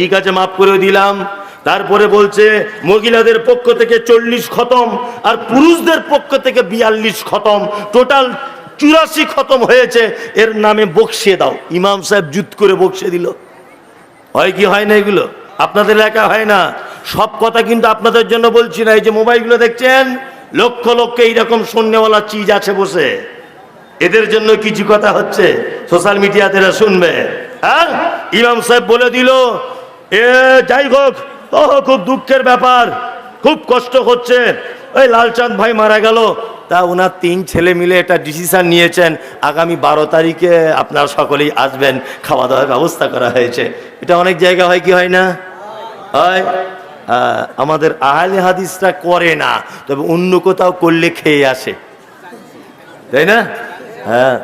ঠিক আছে, মাফ করে দিলাম। তারপরে বলছে, মহিলাদের পক্ষ থেকে চল্লিশ খতম আর পুরুষদের পক্ষ থেকে বিয়াল্লিশ খতম। টোটাল চুরাশি খতম হয়েছে। এর নামে বকশিয়ে দাও। ইমাম সাহেব জুত করে বকশিয়ে দিল। হয় কি, হয় না এগুলো? আপনাদের একা হয় না। সব কথা কিন্তু আপনাদের জন্য বলছি না। এই যে মোবাইলগুলো দেখছেন, লক্ষ লক্ষ এইরকম শূন্যওয়ালা চিজ আছে বসে। এদের জন্য কিছু কথা হচ্ছে। সোশ্যাল মিডিয়াতে শুনবে। হ্যাঁ? ইমাম সাহেব বলে দিল এ, যাই হোক ও খুব দুঃখের ব্যাপার, খুব কষ্ট হচ্ছে। ওই লালচাঁদ ভাই মারা গেল। তা ওনার তিন ছেলে মিলে এটা ডিসিশন নিয়েছেন, আগামী বারো তারিখে আপনারা সকলেই আসবেন খাওয়া দাওয়ার ব্যবস্থা করা হয়েছে। এটা অনেক জায়গা হয় কি হয় না? হয়। আমাদের আহলে হাদিসরা করে না, তবে অন্য কোথাও করলে খেয়ে আসে। তাই না? হ্যাঁ।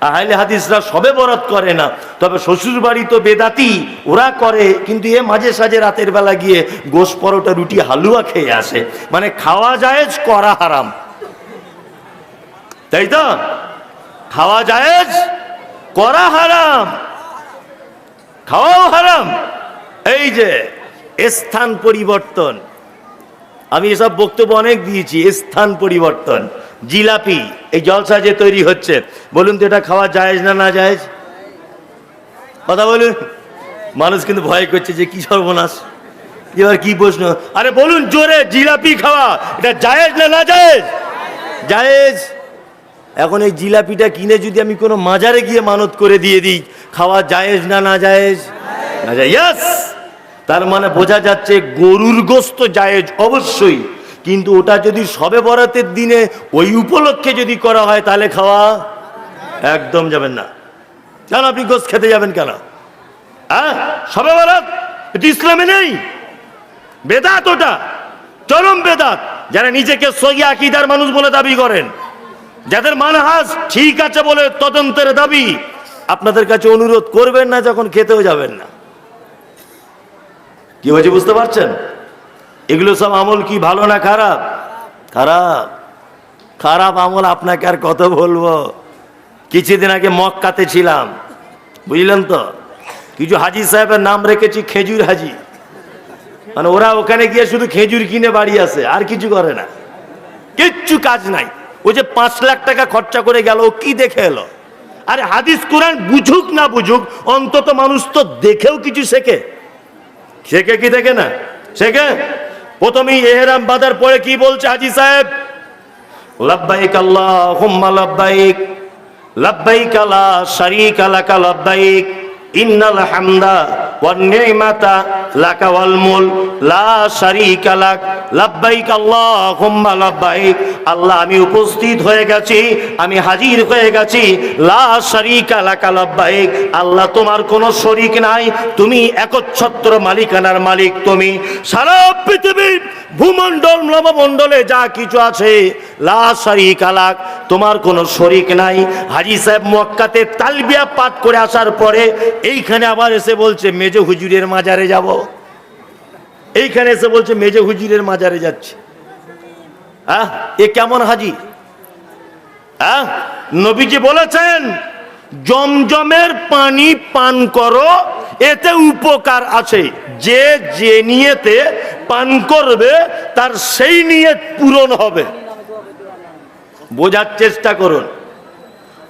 আহলে হাদিসরা সবে বরাত করে না। তবে শ্বশুর বাড়ি তো বেদাতি, ওরা করে, কিন্তু এ মাঝে সাঝে রাতের বেলা গিয়ে গোস পরোটা, রুটি, হালুয়া খেয়ে আসে। মানে খাওয়া জায়েজ, করা হারাম। তাই তো? খাওয়া জায়েজ, করা হারাম। খাওয়াও হারাম। এই যে, স্থান পরিবর্তন। আমি এসব বক্তব্য অনেক দিয়েছি, স্থান পরিবর্তন। জিলাপি, এই জলসা যে তৈরি হচ্ছে, বলুন তো এটা খাওয়া জায়েজ না না জায়েজ? কথা বলুন। মানুষ কিন্তু ভয় করছে যে কি সর্বনাশ। এবার কি প্রশ্ন? আরে বলুন জোরে, জিলাপি খাওয়া, এটা জায়েজ না না জায়েজ? জায়েজ। এখন এই জিলাপিটা কিনে যদি আমি কোনো মাজারে গিয়ে মানত করে দিয়ে দিই, খাওয়া জায়েজ না না জায়েজ? না জায়েজ। তার মানে বোঝা যাচ্ছে গরুর গোস্ত জায়েজ অবশ্যই। কিন্তু ওটা যদি সবে বরাতের দিনে ওই উপলক্ষে যদি করা হয়, তাহলে খাওয়া একদম যাবেন না। কেন আপনি গোস্ত খেতে যাবেন কেন? হ্যাঁ? সবে বরাত? এটা ইসলামে নেই। বেদাত ওটা। চরম বেদাত। যারা নিজেকে সহি আকিদার মানুষ বলে দাবি করেন, যাদের মানহাজ ঠিক আছে বলে তদন্তের দাবি, আপনাদের কাছে অনুরোধ করবেন না যখন খেতেও যাবেন না। কি হয়েছে বুঝতে পারছেন? এগুলো সব আমল কি ভালো না খারাপ? খারাপ। খারাপ আমল আপনাকে আর কত বলব? কিছুদিন আগে মক্কাতে ছিলাম। বুঝলেন তো? কিছু হাজি সাহেবের নাম রেখেছি, খেজুর হাজি। মানে ওরা ওখানে গিয়ে শুধু খেজুর কিনে বাড়ি আসে, আর কিছু করে না। কিচ্ছু কাজ নাই। ও যে পাঁচ লাখ টাকা খরচা করে গেল, ও কি দেখে এলো? আরে হাদিস কোরআন বুঝুক না বুঝুক, অন্তত মানুষ তো দেখেও কিছু শেখে। শেখে কি দেখে না? শেখে? প্রথমেই এহরাম বাঁধার পরে কি বলছে হাজি সাহেব? লাব্বাইক আল্লাহুম্মা লাব্বাইক লাব্বাইক আলা শারিক আলাকা লাব্বাইক, ইন্নাল হামদা আল্লাহ, আমি উপস্থিত হয়ে গেছি, আমি হাজির হয়ে গেছি, লা আল্লাহ, তোমার কোনো শরিক নাই, তুমি একচ্ছত্র মালিকানার মালিক তুমি। সারা পৃথিবীর ভূমণ্ডল নবমণ্ডলে যা কিছু আছে, লা তোমার কোনো শরিক নাই। হাজি সাহেব মক্কাতে তালবিয়া পাঠ করে আসার পরে এইখানে আবার এসে বলছে মেজ হুজুরের মাজারে যাব। এইখানে এসে বলছে, মেজ হুজুরের মাজারে যাচ্ছে। হ্যাঁ এ কেমন হাজি হ্যাঁ নবীজি বলেছেন, জমজমের পানি পান করো, এতে উপকার আছে। যে যে নিয়েতে পান করবে, তার সেই নিয়ে পূরণ হবে। বোঝার চেষ্টা করুন।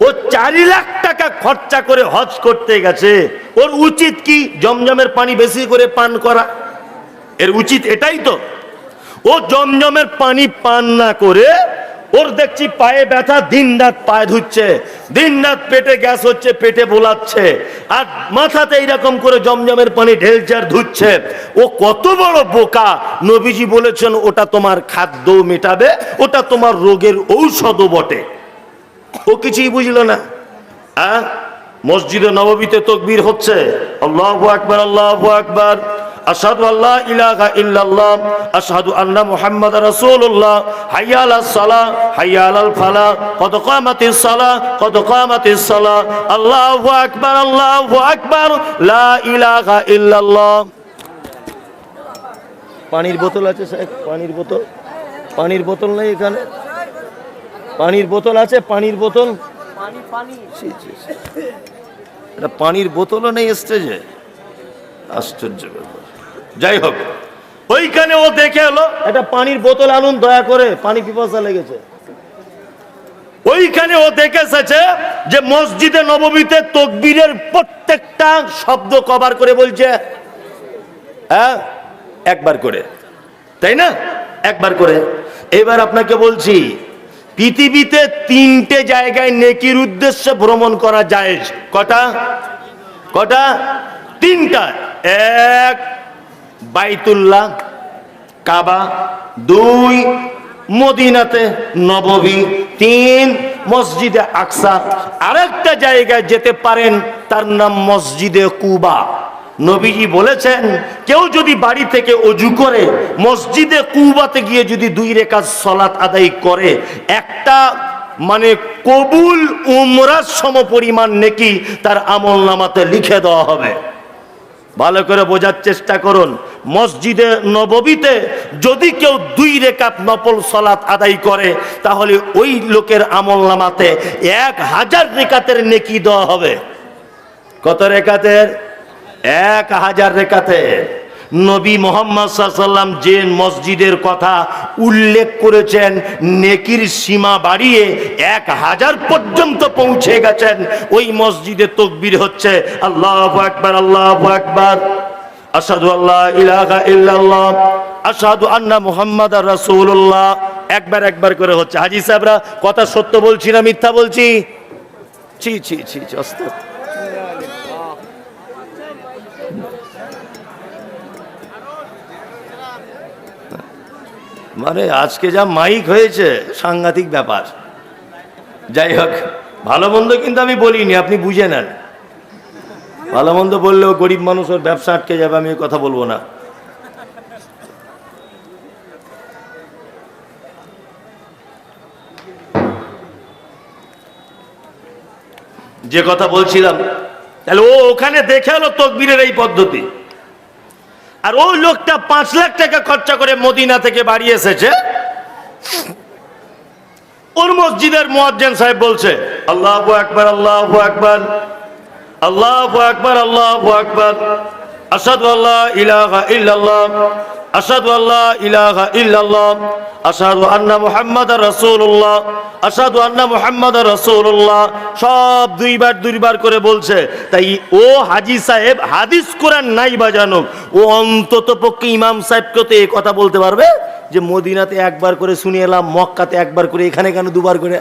ও চারি লাখ টাকা খরচা করে হজ করতে গেছে। ওর উচিত কি জমজমের পানি বেশি করে পান করা? এর উচিত এটাই তো। ও জমজমের পানি পান না করে ওর দেখছি পায়ে ব্যথা, দিন রাত পায়ে ধুচ্ছে, দিন রাত পেটে গ্যাস হচ্ছে, পেটে বোলাচ্ছে, আর মাথাতে এইরকম করে জমজমের পানি ঢেলছে আর ধুচ্ছে। ও কত বড় বোকা! নবীজি বলেছেন, ওটা তোমার খাদ্য মেটাবে, ওটা তোমার রোগের ঔষধও বটে। ও কিছুই বুঝলো না। হ্যাঁ মসজিদে নববীতে তকবীর হচ্ছে। আল্লাহু আকবার আল্লাহু আকবার। ইলাহা ইল্লাল্লাহ আন্না রাসূলুল্লাহ। হাইয়া সালাহ, হাইয়া আলাল ফালাহ। সালাহ সালাহ। আল্লাহু আকবার আল্লাহু আকবার। লা ইলাহা ইল্লাল্লাহ। পানির বোতল আছে সাহেব, পানির বোতল। পানির বোতল নেই এখানে। পানির বোতল আছে পানির বোতল। এটা পানির বোতলও নেই স্টেজে। আশ্চর্য ব্যাপার। যাই হোক ওইখানে ও দেখে এলো। একটা পানির বোতল আনুন দয়া করে পানি পিপাসা লেগেছে। ওইখানে ও দেখে এসেছে যে মসজিদে নবমীতে তকবীরের প্রত্যেকটা শব্দ কভার করে বলছে হ্যাঁ একবার করে। তাই না? একবার করে। এবার আপনাকে বলছি পৃথিবীতে তিনটে জায়গায় নেকির উদ্দেশ্যে ভ্রমণ করা যায়। কটা? কটা? তিনটা। এক, বাইতুল্লাহ, কাবা। দুই, মদিনাতে নববী। তিন, মসজিদে আকসা। আরেকটা জায়গায় যেতে পারেন, তার নাম মসজিদে কুবা। নবীজি বলেছেন, কেউ যদি বাড়ি থেকে অজু করে, মসজিদে কুবাতে গিয়ে যদি দুই রেখা সলাৎ আদায় করে, একটা মানে কবুল উমরার সম পরিমাণ নেকি তার আমল নামাতে লিখে দেওয়া হবে। ভালো করে বোঝার চেষ্টা করুন, মসজিদে নববীতে যদি কেউ দুই রেকাত নফল সলাৎ আদায় করে, তাহলে ওই লোকের আমল নামাতে এক হাজার রেকাতের নেকি দেওয়া হবে। কত রেখাতের? এক হাজার রেখাতের নবী মোহাম্মদ সাল্লাম যে মসজিদের কথা উল্লেখ করেছেন, নেকির সীমা বাড়িয়ে এক হাজার পর্যন্ত পৌঁছে গেছেন। ওই মসজিদে তকবির হচ্ছে, আল্লাহ আকবার আল্লাহ আকবার আসাদু আল্লাহ ইলাহা ইল্লাল্লাহ আসাদু আন্না মুহাম্মদ রাসূলুল্লাহ। একবার একবার করে হচ্ছে। হাজি সাহেবরা, কথা সত্য বলছি না মিথ্যা বলছি? ছি ছি ছি অস্ত মানে আজকে যা মাইক হয়েছে, সাংঘাতিক ব্যাপার। যাই হোক, ভালো মন্দ কিন্তু আমি বলিনি, আপনি বুঝে নেন। ভালো মন্দ বললেও গরিব মানুষ ওর ব্যবসা আটকে যাবে, আমি কথা বলব না। যে কথা বলছিলাম, তাহলে ও ওখানে দেখে এলো তকবীরের এই পদ্ধতি। আর ওই লোকটা পাঁচ লাখ টাকা খরচা করে মদিনা থেকে বাড়ি এসেছে। ওর মসজিদের মোয়াজ্জেন সাহেব বলছে, আল্লাহ আকবর আল্লাহ আকবর আল্লাহ আকবর, আল্লাহ আকবার। আসাদু আল্লাহ ইলাহা ইল্লাল্লাহ আসাদু আল্লাহ ইলাহা ইল্লাল্লাহ আসাদু আন্না মুহাম্মাদ রাসূলুল্লাহ আসাদু আন্না মুহাম্মাদ রাসূলুল্লাহ। সব দুইবার দুইবার করে বলছে, তাই ও হাজি সাহেব হাদিস কোরআন নাই বাজানো। ও অন্তত পক্ষে ইমাম সাহেবকে তো এই কথা বলতে পারবে যে মদিনাতে একবার করে শুনে এলাম, মক্কাতে একবার করে, এখানে কেন দুবার করে?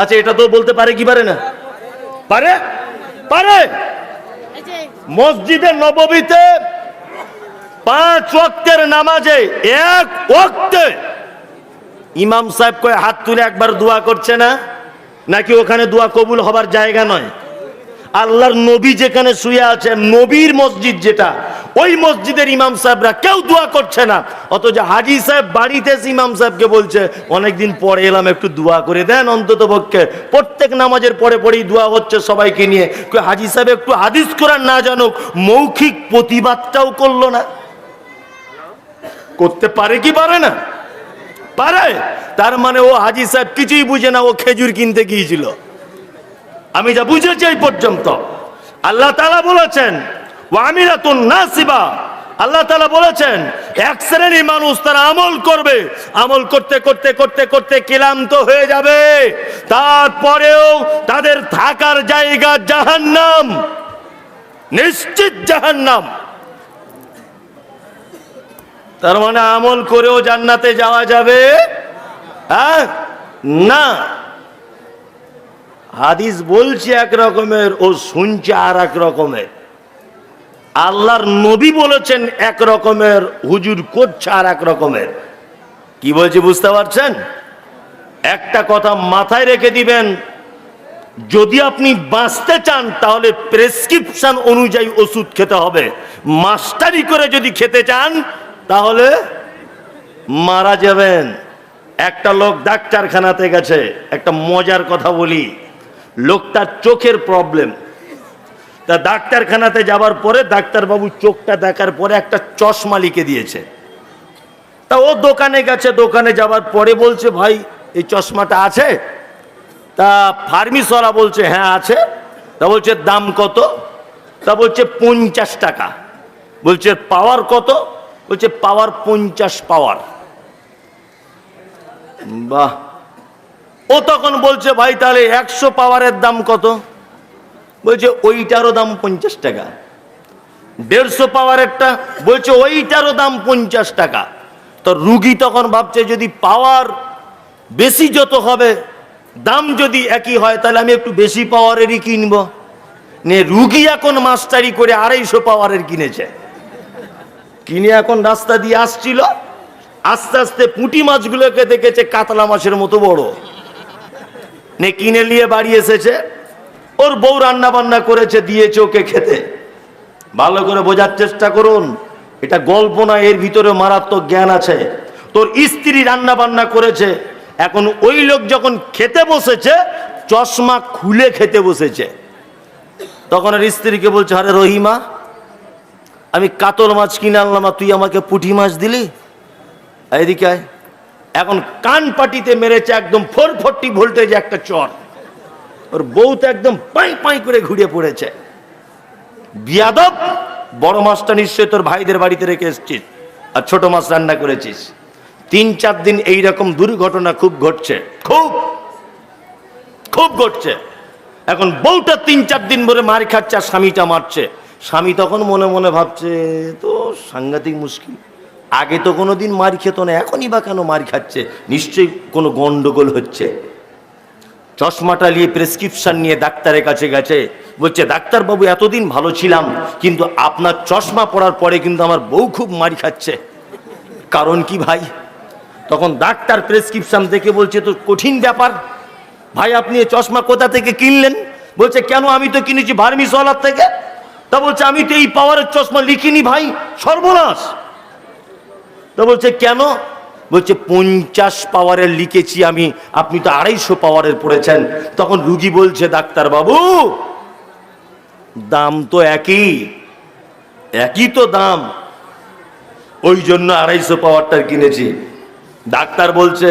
আচ্ছা এটা তো বলতে পারে কি পারে না? পারে? পারে! মসজিদে নববীতে পাঁচ ওয়াক্তের নামাজে এক ওয়াক্তে ইমাম সাহেব কয়ে, হাত তুলে একবার দোয়া করছে না? নাকি ওখানে দোয়া কবুল হবার জায়গা নয়? আল্লাহর নবী যেখানে শুয়ে আছে, নবীর মসজিদ যেটা ওই মসজিদের ইমাম সাহেবরা কেউ দোয়া করছে না। অথচ হাজি সাহেব বাড়িতে ইমাম সাহেবকে বলছে, অনেকদিন পরে এলাম, একটু দোয়া করে দেন অন্তত পক্ষে। প্রত্যেক নামাজের পরে পরেই দোয়া হচ্ছে সবাইকে নিয়ে। হাজি সাহেব একটু হাদিস কোরআন না জানুক, মৌখিক প্রতিবাদটাও করল না। করতে পারে কি পারে না? পারে। তার মানে ও হাজি সাহেব কিছুই বুঝে না, ও খেজুর কিনতে গিয়েছিল। আমি যা বুঝেছি এই পর্যন্ত। আল্লাহ তালা বলেছেন নাসিবা। আল্লাহ তালা বলেছেন, এক শ্রেণির মানুষ তারা আমল করবে। আমল করতে করতে করতে করতে ক্লান্ত হয়ে যাবে। তারপরেও তাদের থাকার জায়গা জাহান্নাম, নিশ্চিত জাহান্নাম। তার মানে আমল করেও জান্নাতে যাওয়া যাবে? হ্যাঁ? না। হাদিস বলছে এক রকমের ও শুনছে আর এক রকমের। আল্লাহর নবী বলেছেন এক রকমের, হুজুর করছে আর এক রকমের। কি বলছে বুঝতে পারছেন? একটা কথা মাথায় রেখে দিবেন, যদি আপনি বাঁচতে চান, তাহলে প্রেসক্রিপশন অনুযায়ী ওষুধ খেতে হবে। মাস্টারি করে যদি খেতে চান, তাহলে মারা যাবেন। একটা লোক ডাক্তারখানাতে গেছে, একটা মজার কথা বলি। লোকটার চোখের প্রবলেম তা ডাক্তারখানাতে যাবার পরে ডাক্তারবাবু চোখটা দেখার পরে একটা চশমা লিখে দিয়েছে। তা ও দোকানে গেছে, দোকানে যাবার পরে বলছে, ভাই, এই চশমাটা আছে? তা ফার্মিসরা বলছে হ্যাঁ আছে। তা বলছে, দাম কত? তা বলছে, পঞ্চাশ টাকা। বলছে, পাওয়ার কত? বলছে, পাওয়ার পঞ্চাশ পাওয়ার। বাহ। ও তখন বলছে, ভাই, তাহলে একশো পাওয়ারের দাম কত? বলছে, ওইটারও দাম পঞ্চাশ টাকা। দেড়শো পাওয়ারেরটা বলছে, ওইটারও দাম পঞ্চাশ টাকা। তো রুগী তখন ভাবছে, যদি পাওয়ার বেশি যত হবে, দাম যদি একই হয়, তাহলে আমি একটু বেশি পাওয়ারেরই কিনবো। নে, রুগী এখন মাস্টারি করে আড়াইশো পাওয়ারের কিনেছে। কিনে এখন রাস্তা দিয়ে আসছিল, আস্তে আস্তে পুঁটি মাছগুলোকে দেখেছে, কাতলা মাছের মতো বড়। নে, কিনে নিয়ে বাড়ি এসেছে। ওর বউ রান্না বান্না করেছে, দিয়েছে ওকে খেতে। ভালো করে বোঝার চেষ্টা করুন। এটা গল্প না, এর ভিতরে মারাত্মক জ্ঞান আছে। তোর স্ত্রী রান্না বান্না করেছে, এখন ওই লোক যখন খেতে বসেছে, চশমা খুলে খেতে বসেছে। তখন আর স্ত্রীকে বলছে, আরে রহিমা, আমি কাতল মাছ কিনে আনলাম আর তুই আমাকে পুঁটি মাছ দিলি? এদিকে এখন কান পাটিতে মেরেছে একদম ফোর ফোরটি ভোল্টেজ একটা চর। ওর বউ তো একদম পাই পাই করে ঘুরে পড়েছে। বিয়াদব, বড় মাছটা নিশ্চয় তোর ভাইদের বাড়িতে রেখে এসছিস আর ছোট মাছ রান্না করেছিস। তিন চার দিন এই রকম দুর্ঘটনা খুব ঘটছে। খুব খুব ঘটছে। এখন বউটা তিন চার দিন ধরে মার খাচ্ছে আর স্বামীটা মারছে। স্বামী তখন মনে মনে ভাবছে তো সাংঘাতিক মুশকিল। আগে তো কোনো দিন মার খেত না, এখনই বা কেন মার খাচ্ছে? নিশ্চয়ই কোনো গন্ডগোল হচ্ছে। চশমাটা নিয়ে প্রেসক্রিপশন নিয়ে ডাক্তারের কাছে গেছে। বলছে, ডাক্তারবাবু, এতদিন ভালো ছিলাম, কিন্তু আপনার চশমা পড়ার পরে কিন্তু আমার বউ খুব মারি খাচ্ছে। কারণ কি ভাই? তখন ডাক্তার প্রেসক্রিপশন দেখে বলছে তো কঠিন ব্যাপার। ভাই, আপনি এই চশমা কোথা থেকে কিনলেন? বলছে, কেন আমি তো কিনেছি ভার্মিসওয়ালার থেকে? তা বলছে, আমি তো এই পাওয়ারের চশমা লিখিনি ভাই, সর্বনাশ। তা বলছে, কেন? বলছে, পঞ্চাশ পাওয়ারের লিখেছি আমি, আপনি তো আড়াইশো পাওয়ারের পড়েছেন। তখন রুগী বলছে ডাক্তার বাবু দাম তো একই একই তো দাম। ওই জন্য আড়াইশো পাওয়ারটার কিনেছি। ডাক্তার বলছে,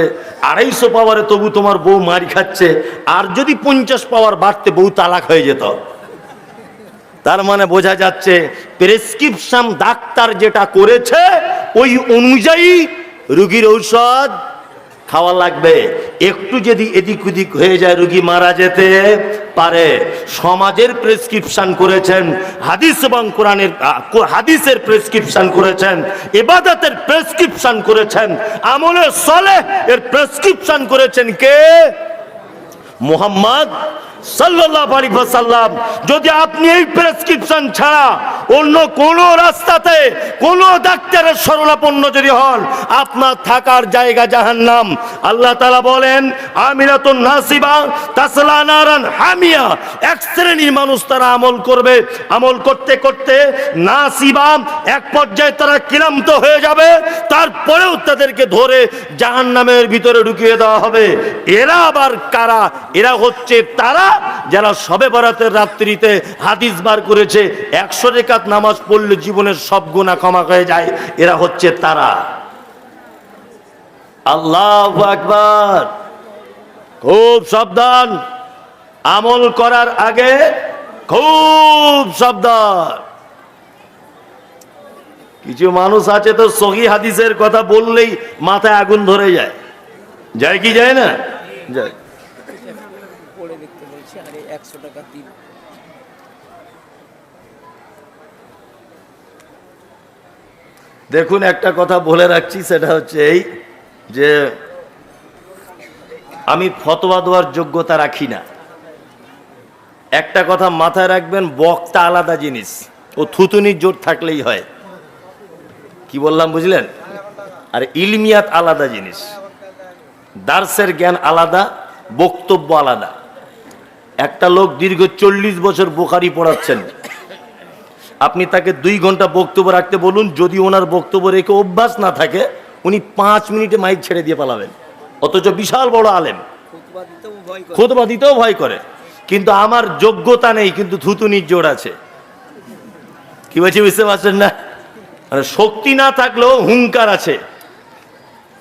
আড়াইশো পাওয়ারে তবু তোমার বউ মারি খাচ্ছে, আর যদি পঞ্চাশ পাওয়ার বাড়তে বউ তালাক হয়ে যেত। তার মানে বোঝা যাচ্ছে, প্রেসক্রিপশন ডাক্তার যেটা করেছে, ওই অনুযায়ী রুগীর ঔষধ খাওয়া লাগবে। একটু যদি এদিক ওদিক হয়ে যায় রুগী মারা যেতে পারে। সমাজের প্রেসক্রিপশন করেছেন, হাদিস এবং কোরআনের হাদিসের প্রেসক্রিপশন করেছেন এবাদতের প্রেসক্রিপশন করেছেন, আমলে সলে এর প্রেসক্রিপশন করেছেন কে? মোহাম্মদ ওয়াসাল্লাম, যদি আপনি এই প্রেসক্রিপশন ছাড়া অন্য কোন রাস্তাতে কোন ডাক্তারের শরণাপন্ন যদি হন, আপনার থাকার জায়গা জাহান্নাম। আল্লাহ তাআলা বলেন, আমিরাতুন নাসিবা তাসলা নারান হামিয়া। এক শ্রেণির মানুষ তারা আমল করবে। আমল করতে করতে নাসিবা এক পর্যায়ে তারা ক্লান্ত হয়ে যাবে। তারপরেও তাদেরকে ধরে জাহান্নামের ভিতরে ঢুকিয়ে দেওয়া হবে। এরা আবার কারা? এরা হচ্ছে তারা যারা সবে বরাতের রাত্রিতে হাদিস বার করেছে, একশো রেখাত নামাজ পড়লে জীবনের সব গুণা ক্ষমা হয়ে যায়। এরা হচ্ছে তারা। আল্লাহ আকবার। খুব সাবধান। আমল করার আগে খুব সাবধান। কিছু মানুষ আছে তো সহি হাদিসের কথা বললেই মাথায় আগুন ধরে যায়। যায় কি যায় না? যায় পড়ে দেখতে বলছি আরে একশো টাকা দিন দেখুন, একটা কথা বলে রাখছি, সেটা হচ্ছে এই যে আমি ফতোয়া দেওয়ার যোগ্যতা রাখি না। একটা কথা মাথায় রাখবেন, বক্তা আলাদা জিনিস, ও থুতুনির জোর থাকলেই হয়। কি বললাম, বুঝলেন? আর ইলমিয়াত আলাদা জিনিস। দার্সের জ্ঞান আলাদা, বক্তব্য আলাদা। একটা লোক দীর্ঘ চল্লিশ বছর বোখারি পড়াচ্ছেন। আপনি তাকে দুই ঘণ্টা বক্তব্য রাখতে বলুন, যদি ওনার বক্তব্য রেখে অভ্যাস না থাকে, উনি পাঁচ মিনিটে মাইক ছেড়ে দিয়ে পালাবেন। অথচ বিশাল বড় আলেম। খুতবা দিতেও ভয় করে। কিন্তু আমার যোগ্যতা নেই, কিন্তু থুতুনির জোর আছে। কি বলছি, বুঝতে পারছেন না? মানে শক্তি না থাকলেও হুঙ্কার আছে।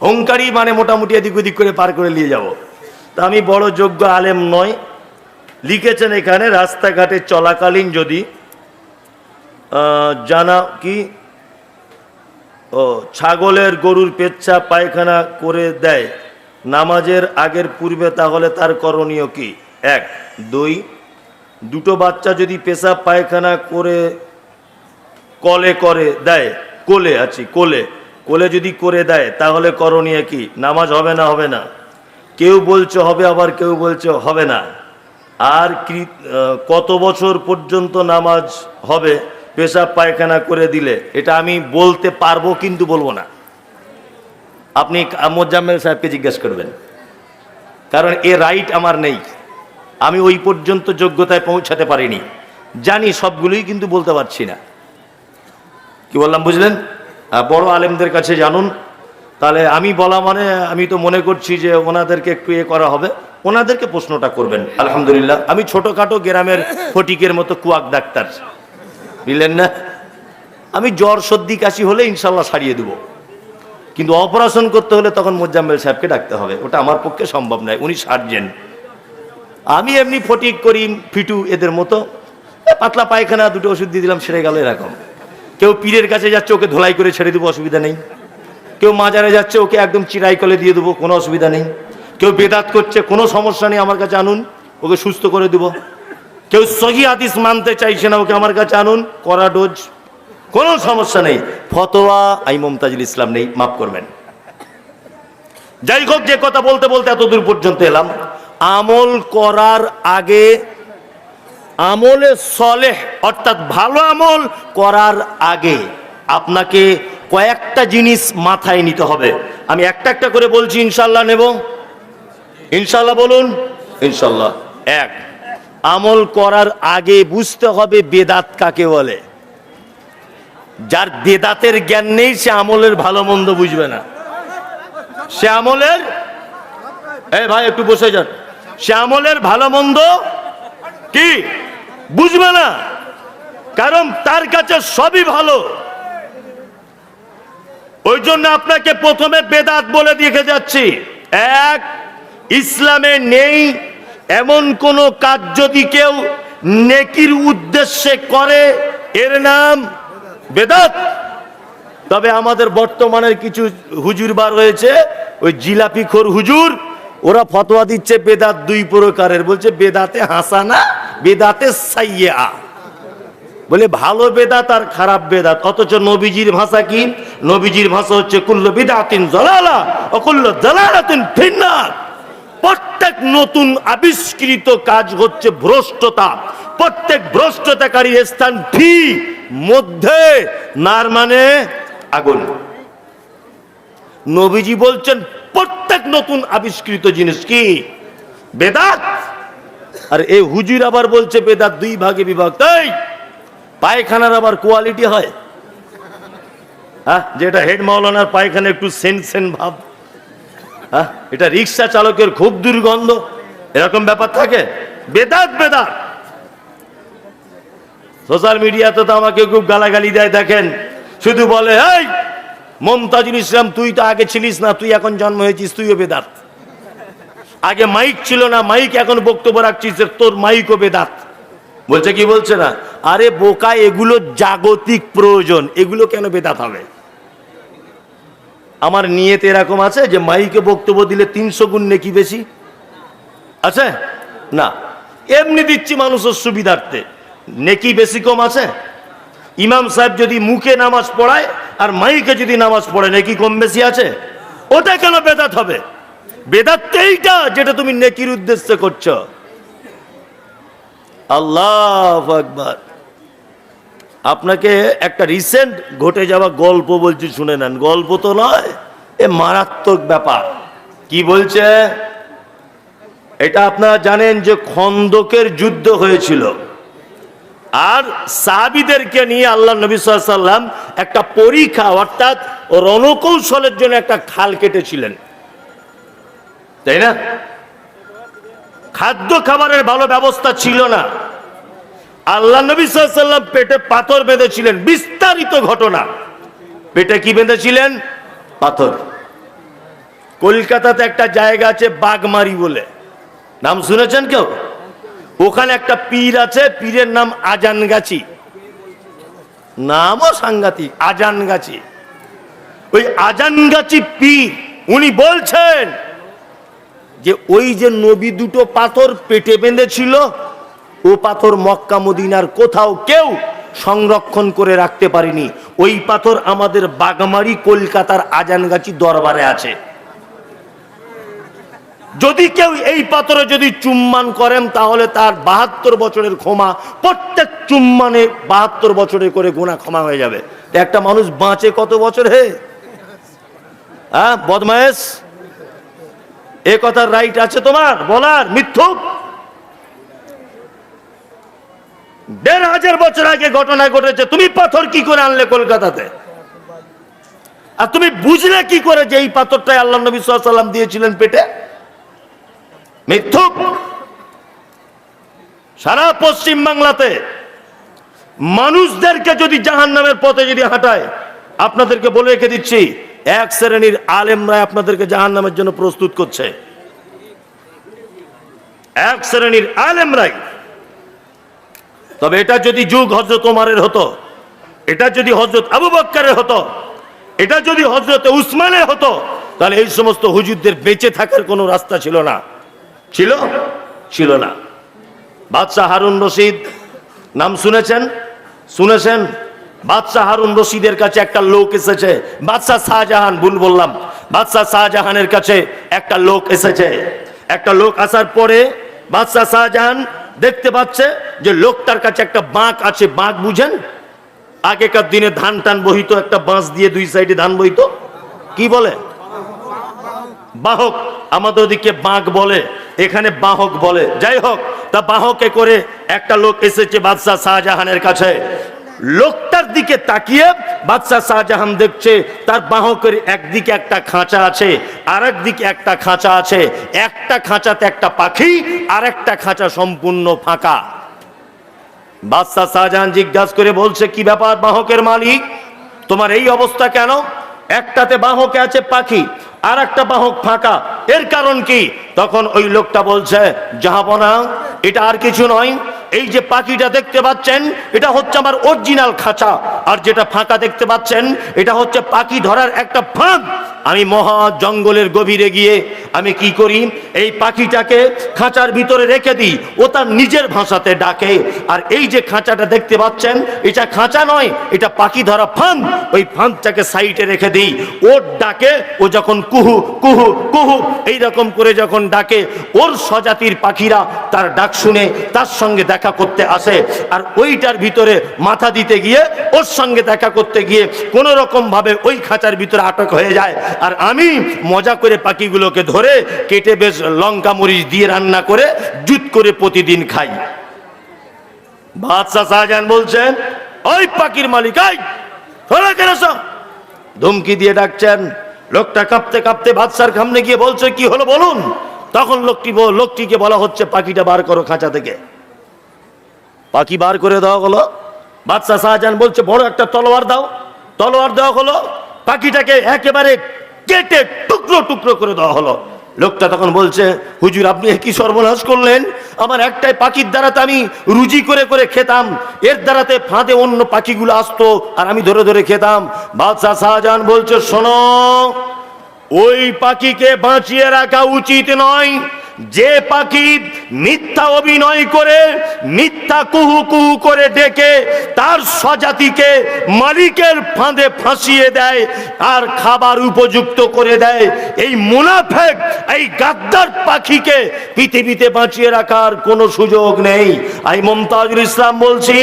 হুঙ্কারই মানে মোটামুটি এদিক ওদিক করে পার করে নিয়ে যাব। তা আমি বড় যোগ্য আলেম নয় লিখেছেন এখানে, রাস্তাঘাটে চলাকালীন যদি জানা কি, ও, ছাগলের গরুর পেচ্ছা পায়খানা করে দেয়, নামাজের আগের পূর্বে তাহলে তার করণীয় কি? এক, দুই, দুটো বাচ্চা যদি পেশাব পায়খানা করে, কলে করে দেয়, কোলে, আছি, কোলে কোলে যদি করে দেয়, তাহলে করণীয় কি? নামাজ হবে না হবে না। কেউ বলছে হবে, আবার কেউ বলছে হবে না। আর কত বছর পর্যন্ত নামাজ হবে? পেশাব পায়খানা করে দিলে। এটা আমি বলতে পারব কিন্তু বলব না। আপনি মোজাম্মেল সাহেবকে জিজ্ঞেস করবেন। কারণ এ রাইট আমার নেই। আমি ওই পর্যন্ত যোগ্যতায় পৌঁছাতে পারিনি। জানি সবগুলোই কিন্তু বলতে পারছি না। কি বললাম, বুঝলেন? বড় আলেমদের কাছে জানুন। তাহলে আমি বলা মানে আমি তো মনে করছি যে ওনাদেরকে একটু এ করা হবে। ওনাদেরকে প্রশ্নটা করবেন, আলহামদুলিল্লাহ। আমি ছোটোখাটো গ্রামের ফটিকের মতো কুয়াক ডাক্তার। বুঝলেন না? আমি জ্বর সর্দি কাশি হলে ইনশাল্লাহ সারিয়ে দেবো। কিন্তু অপারেশন করতে হলে তখন মোজাম্মেল সাহেবকে ডাকতে হবে। ওটা আমার পক্ষে সম্ভব নয়, উনি সার্জেন। আমি এমনি ফটিক করি, ফিটু এদের মতো। পাতলা পায়খানা, দুটো ওষুধ দিয়ে দিলাম, সেরে গেল এরকম। কেউ পীরের কাছে যাচ্ছে, ওকে ধোলাই করে ছেড়ে দেবো, অসুবিধা নেই। কেউ মাজারে যাচ্ছে, ওকে একদম চিরাই কলে দিয়ে দেবো, কোনো অসুবিধা নেই। কেউ বেদাত করছে, কোনো সমস্যা নেই আমার কাছে আনুন, ওকে সুস্থ করে দেবো। কেউ সহি হাদিস মানতে চাইছে না, ওকে আমার কাছে আনুন, করা ডোজ, কোনো সমস্যা নেই। ফতোয়া আই মমতাজুল ইসলাম নেই, মাফ করবেন। যাই হোক, যে কথা বলতে বলতে এত দূর পর্যন্ত এলাম। আমল করার আগে আমলে সলেহ, অর্থাৎ ভালো আমল করার আগে আপনাকে কয়েকটা জিনিস মাথায় নিতে হবে। আমি একটা একটা করে বলছি ইনশাল্লাহ নেব। ইনশাল্লাহ বলুন। ইনশাল্লাহ এক আমল করার আগে বুঝতে হবে বেদাত কাকে বলে। যার বেদাতের জ্ঞান নেই সে আমলের ভালো মন্দ বুঝবে না। সে আমলের এই ভাই একটু বসে যান। সে আমলের ভালো মন্দ কি? বুঝবে না। কারণ তার কাছে সবই ভালো। ওই জন্য আপনাকে প্রথমে বেদাত বলে দেখে যাচ্ছি। এক ইসলামে নেই, এমন কোন কাজ যদি কেউ নেকির উদ্দেশ্যে করে, এর নাম বেদাত। তবে আমাদের বর্তমানের কিছু হুজুর বার হয়েছে ওই জিলাপি খোর হুজুর, ওরা ফতোয়া দিচ্ছে বেদাত দুই প্রকারের, বলছে বেদাতে হাসানা, বেদাতে সাইয়া। বলে ভালো বেদাত আর খারাপ বেদাত, অথচ নবীজির ভাষা কি? নবীজির ভাষা হচ্ছে কুল্ল বিদাতিন জলালা, অকুল্ল কুল্ল জলালাতিন ফিন্নার। প্রত্যেক নতুন আবিষ্কৃত কাজ হচ্ছে ভ্রষ্টতা। প্রত্যেক ভ্রষ্টতাকারী স্থান ফি মধ্যে, নার মানে আগুন। নবীজি বলছেন, প্রত্যেক নতুন আবিষ্কৃত জিনিস কি? বেদাত? আর এই হুজুর আবার বলছে, বেদাত দুই ভাগে বিভক্ত। এই, পায়খানার আবার কোয়ালিটি হয়। হ্যাঁ যেটা হেড মাওলানার পায়খানা একটু সেন সেন ভাব। হ্যাঁ? এটা রিক্সা চালকের খুব দুর্গন্ধ। এরকম ব্যাপার থাকে? বেদাত বেদাত। সোশ্যাল মিডিয়াতে তো আমাকে খুব গালাগালি দেয়, দেখেন। শুধু বলে এই মমতাজুল ইসলাম, তুই তো আগে ছিলিস না, তুই এখন জন্ম হয়েছিস, তুইও বেদাত। আগে মাইক ছিল না, মাইক এখন বক্তব্য রাখছিস তোর মাইকও বেদাত। বলছে, কি বলছে না? আরে বোকা, এগুলো জাগতিক প্রয়োজন, এগুলো কেন বেদাত হবে? আমার নিয়তে এরকম আছে যে মাইকে বক্তব্য দিলে তিনশো গুণ নেকি বেশি? আছে? না। এমনি দিচ্ছি মানুষের সুবিধার্থে। নেকি বেশি কম আছে? ইমাম সাহেব যদি মুখে নামাজ পড়ায় আর মাইকে যদি নামাজ পড়ে নেকি কম বেশি আছে? ওটা কেন বেদাত হবে? বেদাত এইটা যেটা তুমি নেকির উদ্দেশ্যে করছ। আল্লাহ আকবার। আপনাকে একটা রিসেন্ট ঘটে যাওয়া গল্প বলছি, শুনে নেন। গল্প তো নয়, এ মারাত্মক ব্যাপার। কি বলছে? এটা আপনারা জানেন যে খন্দকের যুদ্ধ হয়েছিল। আর সাহাবিদেরকে নিয়ে আল্লাহ নবী সাল্লাম একটা পরীক্ষা, অর্থাৎ রণকৌশলের জন্য একটা খাল কেটেছিলেন। তাই না? খাদ্য খাবারের ভালো ব্যবস্থা ছিল না। আল্লাহ নবী সাল্লাম পেটে পাথর বেঁধেছিলেন। বিস্তারিত ঘটনা। পেটে কি বেঁধেছিলেন? পাথর। কলকাতাতে একটা জায়গা আছে বাগমারি বলে। নাম শুনেছেন কেউ? ওখানে একটা পীর আছে, পীরের নাম আজানগাছি নামও সাংঘাতিক আজানগাছি ওই আজানগাছি পীর, উনি বলছেন যে ওই যে নবী দুটো পাথর পেটে বেঁধেছিল ও পাথর মক্কা, মদিনার কোথাও কেউ সংরক্ষণ করে রাখতে পারেনি। ওই পাথর আমাদের বাগমারি, কলকাতার আজানগাছি দরবারে আছে। যদি কেউ এই পাথরে যদি চুম্বান করেন, তাহলে তার বাহাত্তর বছরের ক্ষমা, প্রত্যেক চুম্বানে বাহাত্তর বছরে করে গোনা ক্ষমা হয়ে যাবে। একটা মানুষ বাঁচে কত বছর হে? হ্যাঁ বদমায়েশ? এ কথার রাইট আছে তোমার, বলার, মিথ্যুক? দেড় হাজার বছর আগে ঘটনা ঘটেছে, তুমি পাথর কি করে আনলে কলকাতাতে? আর তুমি বুঝলে কি করে যে এই পাথরটাই আল্লাহ নবী সাল্লাম দিয়েছিলেন পেটে? মিথ্যুক। সারা পশ্চিম বাংলাতে মানুষদেরকে যদি জাহান নামের পথে যদি হাঁটায়, আপনাদেরকে বলে রেখে দিচ্ছি, এক শ্রেণির আলেমরা আপনাদেরকে জাহান নামের জন্য প্রস্তুত করছে। এক শ্রেণির আলেমরাই তবে এটা যদি যুগ হজরত ওমারের হতো, এটা যদি হজরত আবু বক্কারের হতো, এটা যদি হজরত উসমানের হতো, তাহলে এই সমস্ত হুজুরদের বেঁচে থাকার কোনো রাস্তা ছিল না। ছিল? ছিল না। বাদশাহ হারুন রশিদ, নাম শুনেছেন? শুনেছেন? বাদশাহ হারুন রশিদের কাছে একটা লোক এসেছে। বাদশাহ শাহজাহান, ভুল বললাম। বাদশাহ শাহজাহানের কাছে একটা লোক এসেছে। একটা লোক আসার পরে বাদশাহ শাহজাহান দেখতে পাচ্ছে যে লোকটার কাছে একটা বাঁক আছে, বাঁক বুঝেন? আগেকার দিনে ধান টান বহিত, একটা বাঁশ দিয়ে দুই সাইডে ধান বহিত। কি বলে? বাহক, আমাদের ওদিকে বাঁক বলে, এখানে বাহক বলে। যাই হোক, তা বাহকে করে একটা লোক এসেছে বাদশাহ শাহজাহানের কাছে। লোকটার দিকে তাকিয়ে বাদশাহ শাহজাহান দেখছে, তার বাহকের একদিকে একটা খাঁচা আছে আর দিকে একটা খাঁচা আছে। একটা খাঁচাতে একটা পাখি আর একটা খাঁচা সম্পূর্ণ ফাঁকা। বাদশাহ শাহজাহান জিজ্ঞাসা করে বলছে, কি ব্যাপার বাহকের মালিক? তোমার এই অবস্থা কেন? একটাতে বাহকে আছে পাখি আর একটা বাহক ফাঁকা। এর কারণ কি? তখন ওই লোকটা বলছে যাহাব না এটা আর কিছু নয়। এই যে পাখিটা দেখতে পাচ্ছেন, এটা হচ্ছে আমার অরিজিনাল খাঁচা। আর যেটা ফাঁকা দেখতে পাচ্ছেন, এটা হচ্ছে পাখি ধরার একটা ফাঁক আমি মহা জঙ্গলের গভীরে গিয়ে আমি কি করি? এই পাখিটাকে খাঁচার ভিতরে রেখে দিই। ও তার নিজের ভাষাতে ডাকে। আর এই যে খাঁচাটা দেখতে পাচ্ছেন, এটা খাঁচা নয়, এটা পাখি ধরা ফাঁদ। ওই ফাঁদটাকে সাইডে রেখে দিই। ওর ডাকে, ও যখন কুহু কুহু কুহু। এই রকম করে যখন ডাকে, ওর স্বজাতির পাখিরা তার ডাক শুনে তার সঙ্গে দেখা করতে আসে। আর ওইটার ভিতরে মাথা দিতে গিয়ে ওর সঙ্গে দেখা করতে গিয়ে কোনো রকম ভাবে ওই খাঁচার ভিতরে আটক হয়ে যায়। আর আমি মজা করে পাখিগুলোকে ধরে কেটে বেশ লঙ্কা মরিচ দিয়ে রান্না করে, জুত করে প্রতিদিন খাই। বাদশাহ শাহজাহান বলছেন, ওই পাখির মালিক ধমকি দিয়ে ডাকছেন লোকটা কাঁপতে কাঁপতে বাদশার সামনে গিয়ে বলছে, কি হলো বলুন? তখন লোকটি লোকটিকে বলা হচ্ছে, পাখিটা বার করো খাঁচা থেকে। পাখি বার করে দেওয়া হলো। বাদশাহ শাহজাহান বলছে, বড় একটা তলোয়ার দাও। তলোয়ার দেওয়া হলো। পাখিটাকে একেবারে কেটে টুকরো টুকরো করে দেওয়া হলো। লোকটা তখন বলছে, হুজুর, আপনি কি সর্বনাশ করলেন? আমার একটাই পাখির দ্বারাতে আমি রুজি করে করে খেতাম। এর দ্বারাতে ফাঁদে অন্য পাখিগুলো আসতো আর আমি ধরে ধরে খেতাম। বাদশাহ শাহজাহান বলছে, শোনো, ওই পাখিকে বাঁচিয়ে রাখা উচিত নয়। যে পাখি মিথ্যা অভিনয় করে, মিথ্যা কুহু কুহু করে ডেকে, তার স্বজাতিকে মালিকের ফাঁদে ফাঁসিয়ে দেয় আর খাবার উপযুক্ত করে দেয়। এই মুনাফেক, এই গাদ্দার পাখিকে পৃথিবীতে বাঁচিয়ে রাখার কোনো সুযোগ নেই। আমি মমতাজুল ইসলাম বলছি,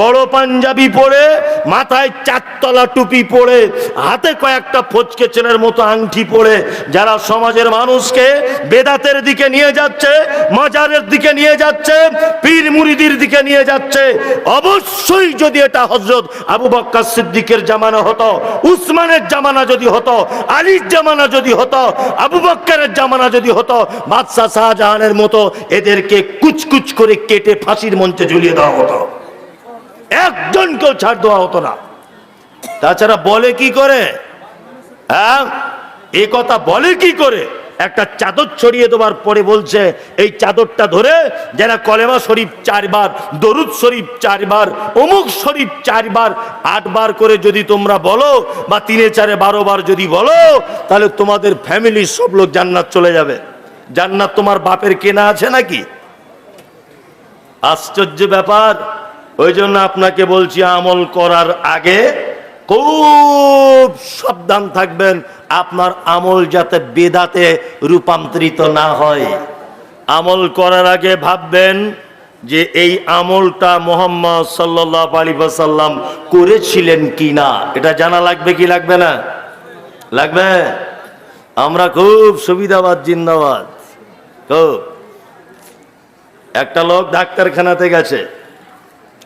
বড় পাঞ্জাবি পরে, মাথায় চারতলা টুপি পরে, হাতে কয়েকটা ফচকে ছেলের মতো আংটি পরে, যারা সমাজের মানুষকে বেদাতের দিকে নিয়ে যাচ্ছে, মাজারের দিকে নিয়ে যাচ্ছে, পীর মুরিদির দিকে নিয়ে যাচ্ছে। অবশ্যই যদি এটা হজরত আবু বক্কর সিদ্দিকের জামানা হতো, উসমানের জামানা যদি হতো, আলীর জামানা যদি হতো, আবু বক্করের জামানা যদি হতো, বাদশাহ শাহজাহানের মতো এদেরকে কুচকুচ করে কেটে ফাঁসির মঞ্চে ঝুলিয়ে দেওয়া হতো। একজনকেও ছাড় দেওয়া হতো না। তাছাড়া বলে কি করে? হ্যাঁ? এ কথা বলে কি করে? একটা চাদর ছড়িয়ে দেওয়ার পরে বলছে, এই চাদরটা ধরে যারা কলেমা শরীফ চারবার, দরুদ শরীফ চারবার, অমুক শরীফ চারবার, আটবার করে যদি তোমরা বলো বা তিনে চারে বারো বার যদি বলো, তাহলে তোমাদের ফ্যামিলির সব লোক জান্নাত চলে যাবে। জান্নাত তোমার বাপের কেনা আছে নাকি? আশ্চর্য ব্যাপার। ওই জন্য আপনাকে বলছি, আমল করার আগে খুব সাবধান থাকবেন, আপনার আমল যাতে বেদাতে রূপান্তরিত না হয়। আমল করার আগে ভাববেন যে এই আমলটা মোহাম্মদ সাল্লাহ আলী সাল্লাম করেছিলেন কি না এটা জানা লাগবে কি লাগবে না? লাগবে? আমরা খুব সুবিধাবাদ, জিন্দাবাদ। খুব। একটা লোক ডাক্তারখানাতে গেছে।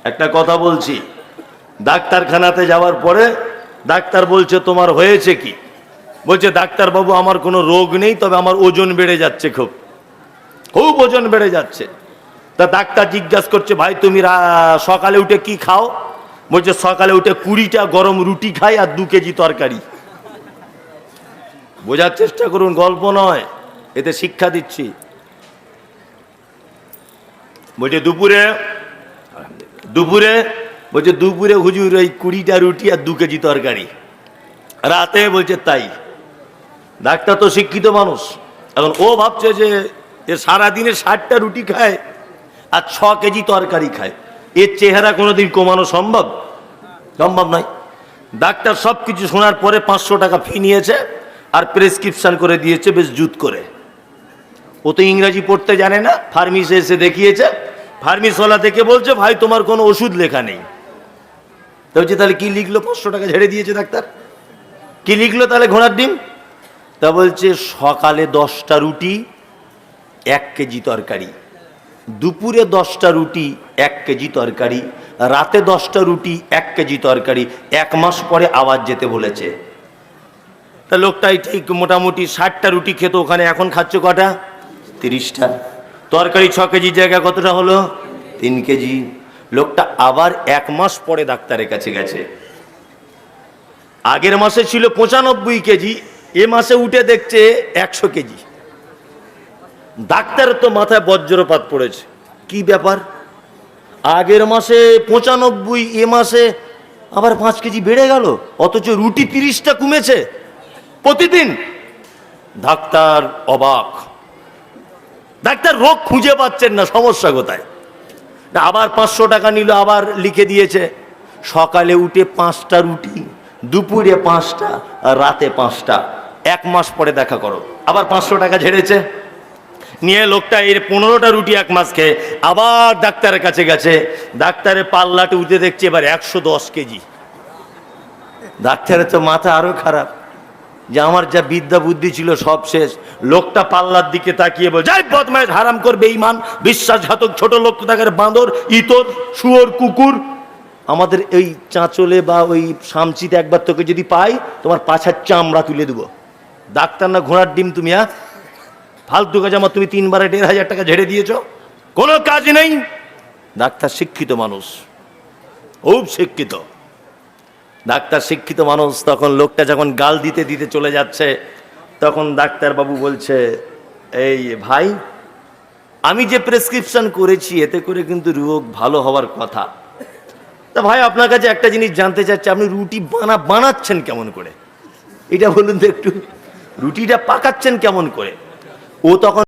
একটা কথা বলছি। ডাক্তারখানাতে যাওয়ার পরে ডাক্তার বলছে, তোমার হয়েছে কি? বলছে, ডাক্তারবাবু, আমার কোনো রোগ নেই, তবে আমার ওজন বেড়ে যাচ্ছে খুব। খুব ওজন বেড়ে যাচ্ছে। তা ডাক্তার জিজ্ঞাসা করছে, ভাই, তুমি সকালে উঠে কি খাও? বলছে, সকালে উঠে কুড়িটা গরম রুটি খাই আর দু কেজি তরকারি। বোঝার চেষ্টা করুন, গল্প নয়, এতে শিক্ষা দিচ্ছি। বলছে, দুপুরে দুপুরে বলছে, দুপুরে হুজুর ওই কুড়িটা রুটি আর দু কেজি তরকারি। রাতে বলছে, তাই। ডাক্তার তো শিক্ষিত মানুষ। এখন ও ভাবছে যে সারাদিনে ষাটটা রুটি খায় আর ছ কেজি তরকারি খায়। এর চেহারা কোনোদিন কমানো সম্ভব? সম্ভব নয়। ডাক্তার সব কিছু শোনার পরে পাঁচশো টাকা ফি নিয়েছে আর প্রেসক্রিপশান করে দিয়েছে বেশ জুত করে। ও তো ইংরাজি পড়তে জানে না ফার্মিসে এসে দেখিয়েছে। ফার্মিসওয়ালা থেকে বলছে, ভাই, তোমার কোনো ওষুধ লেখা নেই। তো বলছে তাহলে কি লিখলো? পাঁচশো টাকা ঝেড়ে দিয়েছে ডাক্তার। কি লিখলো তাহলে ঘোড়ার ডিম? তা বলছে, সকালে দশটা রুটি, এক কেজি তরকারি। দুপুরে দশটা রুটি, এক কেজি তরকারি। রাতে দশটা রুটি, এক কেজি তরকারি। এক মাস পরে আবার যেতে বলেছে। তা লোকটাই ঠিক, মোটামুটি ষাটটা রুটি খেত ওখানে, এখন খাচ্ছে কটা? তিরিশটা। তরকারি ছ কেজি জায়গা কতটা হলো? তিন কেজি। লোকটা আবার এক মাস পরে ডাক্তারের কাছে গেছে। আগের মাসে ছিল পঁচানব্বই কেজি, এ মাসে উঠে দেখছে একশো কেজি। ডাক্তারের তো মাথায় বজ্রপাত পড়েছে। কি ব্যাপার? আগের মাসে পঁচানব্বই, এ মাসে আবার পাঁচ কেজি বেড়ে গেল, অথচ রুটি তিরিশটা কমেছে। প্রতিদিন। ডাক্তার অবাক। ডাক্তার রোগ খুঁজে পাচ্ছেন না, সমস্যা কোথায়? আবার পাঁচশো টাকা নিল, আবার লিখে দিয়েছে, সকালে উঠে পাঁচটা রুটি, দুপুরে পাঁচটা, আর রাতে পাঁচটা। এক মাস পরে দেখা করো। আবার পাঁচশো টাকা ঝেড়েছে। নিয়ে লোকটা এর পনেরোটা রুটি এক মাস খেয়ে আবার ডাক্তারের কাছে গেছে। ডাক্তারের পাল্লাটে উঠে দেখছে এবার একশো দশ কেজি। ডাক্তারের তো মাথা আরও খারাপ। যে আমার যা বিদ্যা বুদ্ধি ছিল সব শেষ। লোকটা পাল্লার দিকে তাকিয়ে বল, যাই বদমাইশ, হারাম করবে ইমান বিশ্বাসঘাতক ছোট লোক তাকে বাঁদর, ইতর, শুয়োর, কুকুর। আমাদের এই চাঁচলে বা ওই সামচিতে একবার তোকে যদি পাই, তোমার পাছার চামড়া তুলে দেবো। ডাক্তার না ঘোড়ার ডিম তুমি হ্যাঁ? ফালতু কাজ আমার, তুমি তিনবারে দেড় হাজার টাকা ঝেড়ে দিয়েছ। কোনো কাজ নেই। ডাক্তার শিক্ষিত মানুষ। খুব শিক্ষিত। ডাক্তার শিক্ষিত মানুষ, তখন লোকটা যখন গাল দিতে দিতে চলে যাচ্ছে, তখন ডাক্তারবাবু বলছে, এই ভাই, আমি যে প্রেসক্রিপশন করেছি, এতে করে কিন্তু রোগ ভালো হওয়ার কথা। তা ভাই, আপনার কাছে একটা জিনিস জানতে চাচ্ছি, আপনি রুটি বানা, বানাচ্ছেন কেমন করে? এটা বলুন তো একটু। রুটিটা পাকাচ্ছেন কেমন করে? ও তখন